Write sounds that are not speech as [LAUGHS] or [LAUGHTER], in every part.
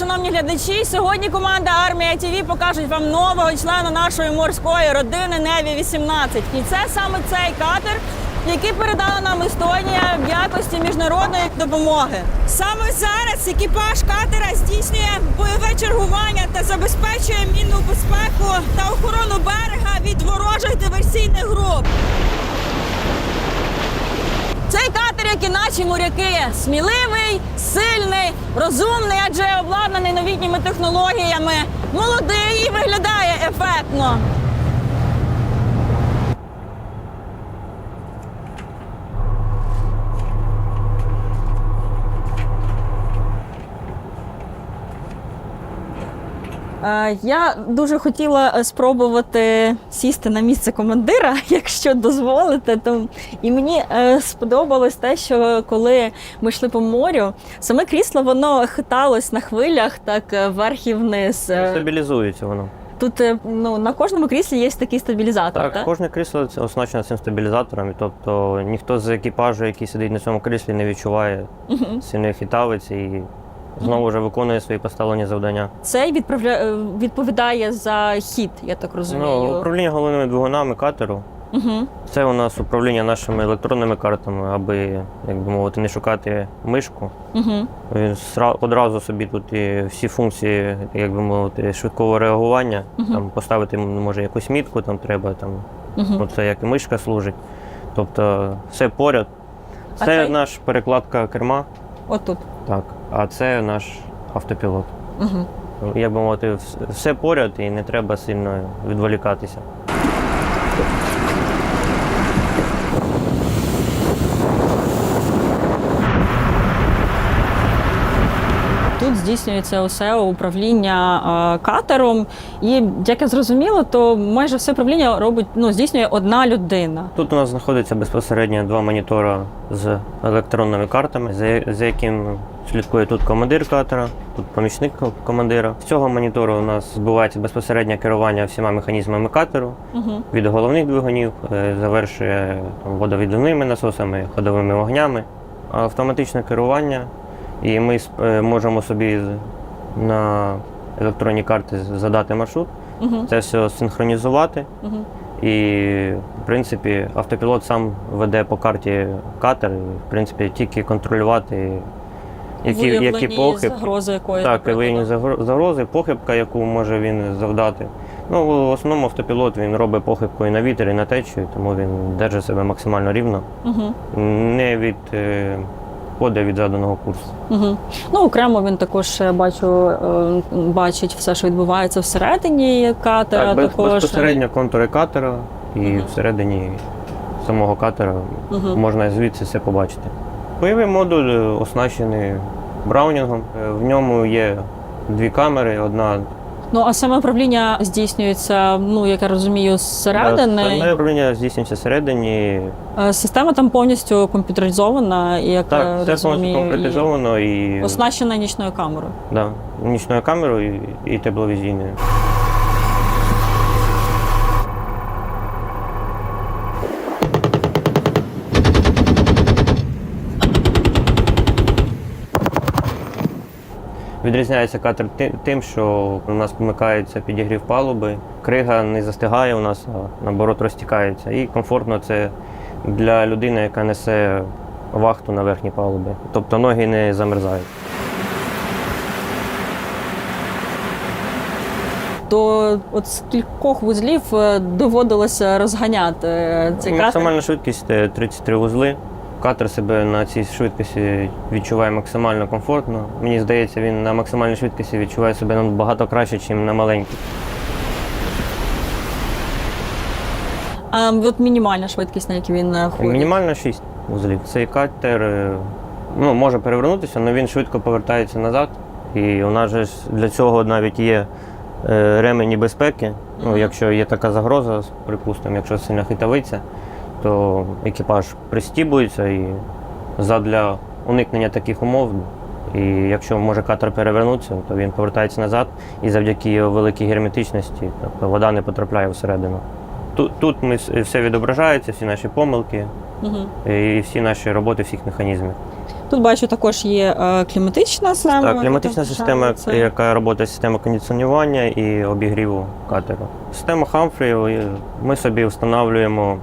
шановні глядачі. Сьогодні команда Армія ТВ покажуть вам нового члена нашої морської родини Неві 18. І це саме цей катер, який передала нам Естонія в якості міжнародної допомоги. Саме зараз екіпаж катера здійснює бойове чергування та забезпечує мінну безпеку та охорону берега від ворожих диверсійних груп. Як наші моряки, сміливий, сильний, розумний, адже обладнаний новітніми технологіями, молодий і виглядає ефектно. Я дуже хотіла е, спробувати сісти на місце командира, [LAUGHS] якщо дозволите. То і мені е, сподобалось те, що коли ми йшли по морю, саме крісло воно хиталось на хвилях, так е, вверх і вниз. Е, Стабілізується воно. Тут е, ну на кожному кріслі є такий стабілізатор. Так, Так, кожне крісло оснащено цим стабілізатором, тобто ніхто з екіпажу, який сидить на цьому кріслі, не відчуває сильної хитавиці і знову вже виконує свої поставлені завдання. Цей відправляє відповідає за хід, я так розумію. Ну, управління головними двигунами катеру. Угу. Це у нас управління нашими електронними картами, аби, як би мовити, не шукати мишку. Угу. Він сра- одразу собі тут і всі функції, як би мовити, швидкого реагування. Мгм. Там поставити може якусь мітку, там треба там Угу. Ну, це як і мишка служить. Тобто все поряд. А Це цей? наш перекладка керма, Отут. так, а це наш автопілот. Угу. Як би мовити, все поряд і не треба сильно відволікатися. Тут здійснюється усе управління е, катером. І як я зрозуміла, то майже все управління робить ну, здійснює одна людина. Тут у нас знаходиться безпосередньо два монітори з електронними картами, за, за яким слідкує тут командир катера, тут помічник командира. З цього монітору у нас збувається безпосереднє керування всіма механізмами катеру. Угу. від головних двигунів, е, завершує там, водовідливними насосами, ходовими вогнями, автоматичне керування. І ми е, можемо собі на електронні карти задати маршрут, Угу. це все синхронізувати. Угу. І, в принципі, автопілот сам веде по карті катер, і, в принципі, тільки контролювати, які, які похибки. загрози якої Так, виявлені загрози, похибка, яку може він завдати. Ну, в основному автопілот він робить похибку і на вітер, і на течію, тому він держить себе максимально рівно, Угу. не від е, від заданого курсу. Угу. Ну, окремо він також я бачу, е, бачить все, що відбувається всередині катера. Так, без, також безпосередньо контури катера і Мгм. всередині самого катера Мгм. можна звідси все побачити. Бойовий модуль е, оснащений браунінгом. Е, В ньому є дві камери, одна Ну а саме управління здійснюється, ну як я розумію, зсередини. Саме управління здійснюється всередині. Е, Система там повністю комп'ютеризована, і як Так, я все повністю розумію, і і оснащена нічною камерою. да, нічною камерою і, і тепловізійною. Відрізняється катер тим, що у нас вмикається підігрів палуби, крига не застигає у нас, а наоборот розтікається. І комфортно це для людини, яка несе вахту на верхній палубі. Тобто ноги не замерзають. То от з кількох вузлів е, доводилося розганяти е, цей катер. Максимальна швидкість е, 33 вузли. Катер себе на цій швидкості відчуває максимально комфортно. Мені здається, він на максимальній швидкості відчуває себе набагато краще, ніж на маленькій. А от мінімальна швидкість, на якій він е, ходить. Мінімально 6 вузлів. Цей катер е, ну, може перевернутися, але він швидко повертається назад. І у нас же для цього навіть є е, ремені безпеки. Ну, якщо є така загроза, припустимо, якщо сильно хитавиться, то екіпаж пристібується і задля уникнення таких умов. І якщо може катер перевернутися, то він повертається назад і завдяки його великій герметичності, тобто вода не потрапляє всередину. Тут, тут ми все відображається, всі наші помилки Угу. і всі наші роботи всіх механізмів. Тут бачу, також є е, кліматична система. Так, кліматична система, яка робота система кондиціонування і обігріву катеру. Система Humphrey, ми собі встановлюємо,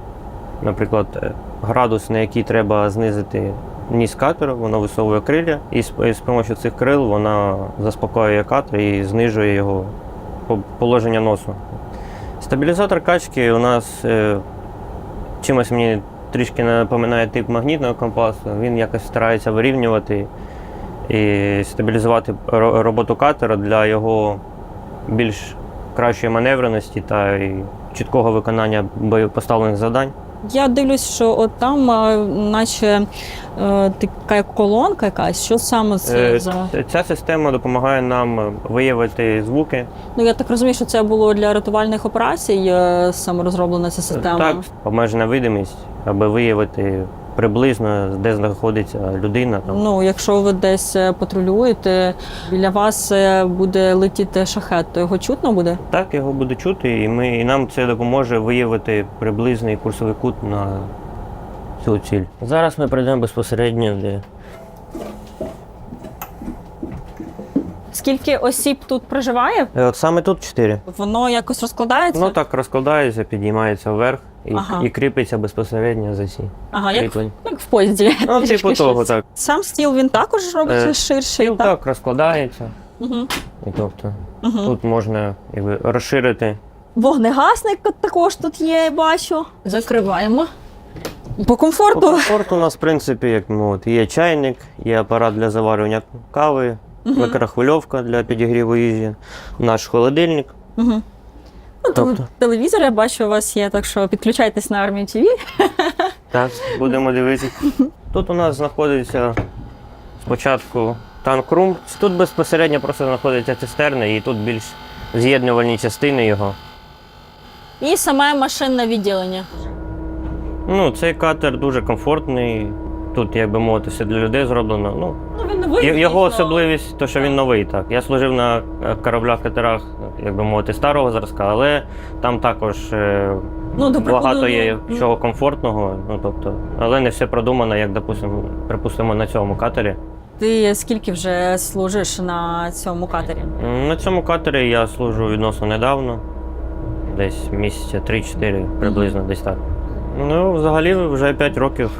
наприклад, е, градус, на який треба знизити ніс катеру, воно висовує крилля, і з, допомогою цих крил вона заспокоює катер і знижує його положення носу. Стабілізатор качки у нас е, чимось мені трішки напоминає тип магнітного компасу. Він якось старається вирівнювати і стабілізувати роботу катера для його більш кращої маневреності та чіткого виконання поставлених завдань. Я дивлюсь, що от там, наче е, така колонка якась, що саме це Е, за. Ця система допомагає нам виявити звуки. Ну я так розумію, що це було для рятувальних операцій е, саме розроблена ця система. Так, обмежена видимість, аби виявити приблизно, де знаходиться людина. Там. Ну, якщо ви десь е, патрулюєте, біля вас е, буде летіти шахет, то його чутно буде? Так, його буде чути, і, ми, і нам це допоможе виявити приблизний курсовий кут на цю ціль. Зараз ми прийдемо безпосередньо, де Скільки осіб тут проживає? Е, От саме тут чотири. Воно якось розкладається? Ну так розкладається, підіймається вверх і, Ага. і кріпиться безпосередньо за ці ага, як, як в поїзді. Ну, Трішки типу того, щось. так. Сам стіл він також робиться Е, ширший. Стіл так розкладається. Угу. І тобто Угу. тут можна якби, розширити. Вогнегасник також тут є, я бачу. Закриваємо. По комфорту. По комфорту у нас, в принципі, як ну, от, є чайник, є апарат для заварювання кави, мікрохвильовка для підігріву їжі, наш холодильник. Угу. Ну, Тобто? тобто. Телевізор я бачу у вас є, так що підключайтесь на армію ТВ. [LAUGHS] Так, будемо дивитися. Тут у нас знаходиться спочатку танк-рум. Тут безпосередньо просто знаходиться цистерна, і тут більш з'єднувальні частини його. І саме машинне відділення. Ну, цей катер дуже комфортний. Тут, як би мовити, все для людей зроблено. Ну, Ну, він новий. його звісно. особливість, то що він новий. Так. Я служив на е, кораблях катерах, як би мовити, старого зразка, але там також е, Ну, до багато є ну, чого комфортного. Ну, тобто, але не все продумано, як, допустимо, припустимо, на цьому катері. Ти скільки вже служиш на цьому катері? На цьому катері я служу відносно недавно, десь місяця 3-4 приблизно, десь так. Ну, взагалі вже 5 років.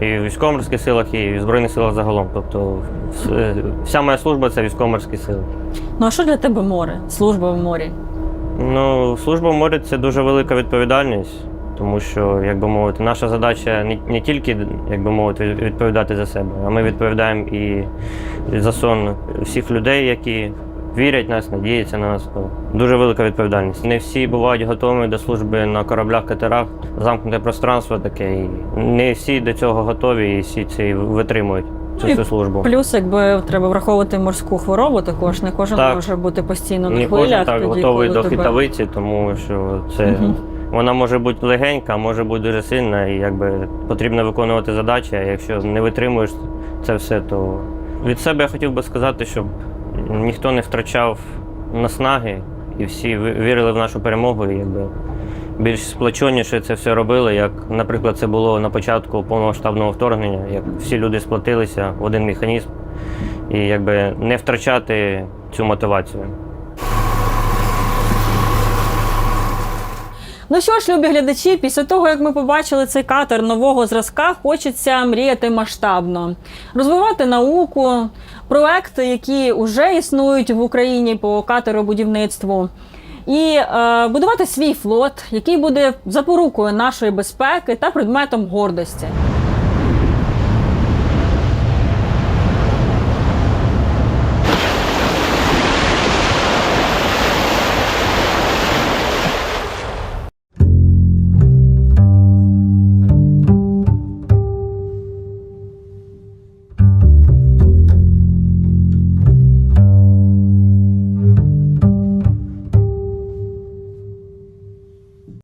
І в військово-морських силах, і в Збройних силах загалом. Тобто вся моя служба це військово-морські сили. Ну а що для тебе море? Служба в морі? Ну, служба в морі це дуже велика відповідальність, тому що, як би мовити, наша задача не, не тільки, як би мовити, відповідати за себе, а ми відповідаємо і за сон всіх людей, які вірять в нас, надіються на нас. Дуже велика відповідальність. Не всі бувають готові до служби на кораблях, катерах, замкнуте пространство таке. І не всі до цього готові і всі це витримують цю, Ну, і службу. Плюс, якби треба враховувати морську хворобу, також не кожен Так. може бути постійно на Не хвилях. кожен так тоді, готовий до тебе- хитавиці, тому що це Мгм. вона може бути легенька, може бути дуже сильна, і якби потрібно виконувати задачі. А якщо не витримуєш це все, то від себе я хотів би сказати, щоб ніхто не втрачав наснаги, і всі вірили в нашу перемогу, і якби більш сплоченіше це все робили, як, наприклад, це було на початку повномасштабного вторгнення, як всі люди сплотилися в один механізм, і якби не втрачати цю мотивацію. Ну що ж, любі глядачі, після того як ми побачили цей катер нового зразка, хочеться мріяти масштабно, розвивати науку, проекти, які вже існують в Україні по катеробудівництву. І е, будувати свій флот, який буде запорукою нашої безпеки та предметом гордості.